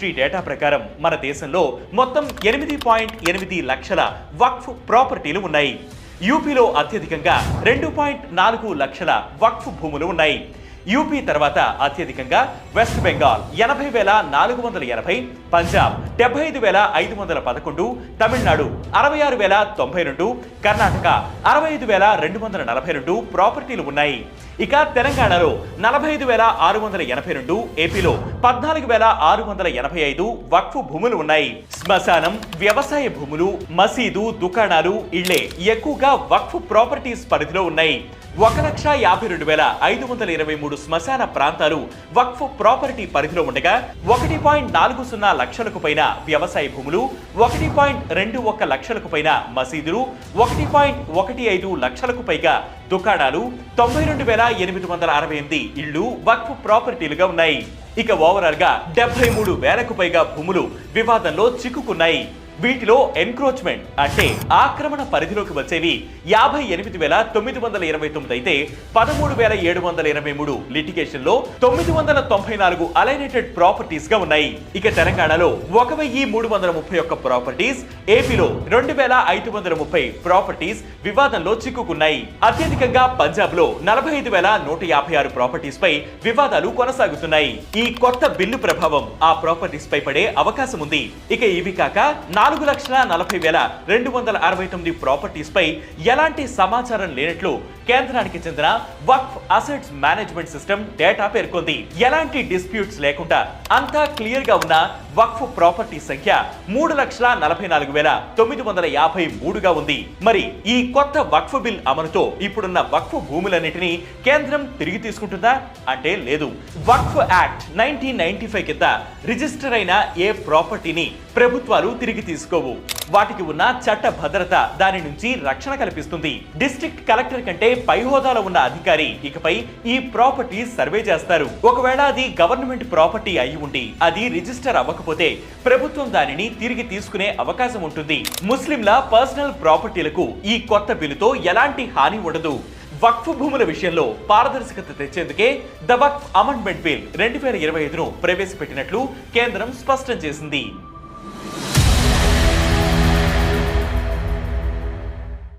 Ministry data ప్రకారం మన దేశంలో మొత్తం ఎనిమిది పాయింట్ ఎనిమిది లక్షల వక్ఫ్ ప్రాపర్టీలు ఉన్నాయి. యూపీలో అత్యధికంగా రెండు పాయింట్ నాలుగు లక్షల వక్ఫ్ భూములు ఉన్నాయి. యూపీ తర్వాత అత్యధికంగా వెస్ట్ బెంగాల్ ఎనభై వేల నాలుగు వందల ఎనభై పంజాబ్ డెబ్బై ఐదు వేల ఐదు వందల పదకొండు తమిళనాడు అరవై ఆరు వేల తొంభై రెండు కర్ణాటక అరవై ఐదు వేల రెండు వందల నలభై రెండు ప్రాపర్టీలు ఉన్నాయి. ఇక తెలంగాణలో నలభై ఐదు వేల ఆరు వందల ఎనభై రెండు ఏపీలో పద్నాలుగు వేల ఆరు వందల ఎనభై ఐదు వక్ఫ్ భూములు ఉన్నాయి. శ్మశానం వ్యవసాయ భూములు మసీదు దుకాణాలు ఇళ్ళే ఎక్కువగా వక్ఫ్ ప్రాపర్టీస్ పరిధిలో ఉన్నాయి. ఒక లక్ష యాభై రెండు వేల ఐదు వందల ఇరవై మూడు శ్మశాన ప్రాంతాలు వక్ఫ్ ప్రాపర్టీ పరిధిలో ఉండగా ఒకటి పాయింట్ నాలుగు సున్నా లక్షలకు పైన వ్యవసాయ భూములు ఒకటి పాయింట్ రెండు ఒక్క లక్షలకు పైన మసీదులు ఒకటి పాయింట్ ఒకటి ఐదు లక్షలకు పైగా దుకాణాలు తొంభై రెండు వేల ఎనిమిది వందల అరవై ఎనిమిది ఇళ్ళు వక్ఫ్ ప్రాపర్టీలుగా ఉన్నాయి. ఇక ఓవరాల్గా డెబ్బై మూడు వేలకు పైగా భూములు వివాదంలో చిక్కుకున్నాయి. వీటిలో ఎన్క్రోచ్మెంట్ అంటే ఆక్రమణ పరిధిలోకి వచ్చేవి యాభై ఎనిమిది వేల తొమ్మిది వందల ఇరవై తొమ్మిది అయితే పదమూడు వేల ఏడు వందల ఇరవై మూడు లిటిగేషన్లో తొమ్మిది వందల తొంభై నాలుగు అలైనేటెడ్ ప్రాపర్టీస్గా ఉన్నాయి. ఇక తెలంగాణలో ఒక వెయ్యి మూడు వందల ముప్పై ఒక్క ప్రాపర్టీస్ ఏపీలో రెండు వేల ఐదు వందల ముప్పై ప్రాపర్టీస్ వివాదంలో చిక్కుకున్నాయి. అత్యధికంగా పంజాబ్లో నలభై ఐదు వేల నూట యాభై ఆరు ప్రాపర్టీస్ పై వివాదాలు కొనసాగుతున్నాయి. ఈ కొత్త బిల్లు ప్రభావం ఆ ప్రాపర్టీస్ పై పడే అవకాశం ఉంది. ఇక ఇవి కాక నాలుగు నాలుగు లక్షల నలభై వేల రెండు వందల అరవై తొమ్మిది ప్రాపర్టీస్ పై ఎలాంటి సమాచారం లేనట్లు కేంద్రానికి చెందిన Waqf assets management system data పేర్కొంది. ఎలాంటి డిస్ప్యూట్స్ లేకుండా అంతా క్లియర్గా ఉన్న వక్ఫ్ ప్రాపర్టీ సంఖ్య మూడు లక్షల నలభై నాలుగు వేల తొమ్మిది వందల యాభై మూడుగా ఉంది. మరి ఈ కొత్త వక్ఫ్ బిల్ అమలుతో ఇప్పుడున్న వక్ఫ్ భూములన్నిటినీ కేంద్రం తిరిగి తీసుకుంటుందా? అంటే లేదు. Waqf act nineteen ninety five కింద రిజిస్టర్ అయిన ఏ ప్రాపర్టీని ప్రభుత్వాలు తిరిగి తీసుకోవు. వాటికి ఉన్న చట్ట భద్రత దాని నుంచి రక్షణ కల్పిస్తుంది. డిస్ట్రిక్ట్ కలెక్టర్ కంటే పై హోదాలో ఉన్న అధికారి ఇకపై ఈ ప్రాపర్టీ సర్వే చేస్తారు. ఒకవేళ అది గవర్నమెంట్ ప్రాపర్టీ అయి ఉండి అది రిజిస్టర్ అవ్వకపోతే ప్రభుత్వం దానిని తిరిగి తీసుకునే అవకాశం ఉంటుంది. ముస్లింల పర్సనల్ ప్రాపర్టీలకు ఈ కొత్త బిల్లుతో ఎలాంటి హాని ఉండదు. వక్ఫ్ భూముల విషయంలో పారదర్శకత తెచ్చేందుకే ద వక్ఫ్ అమెండ్మెంట్ బిల్ రెండు వేల ఇరవై ఐదును ప్రవేశపెట్టినట్లు కేంద్రం స్పష్టం చేసింది.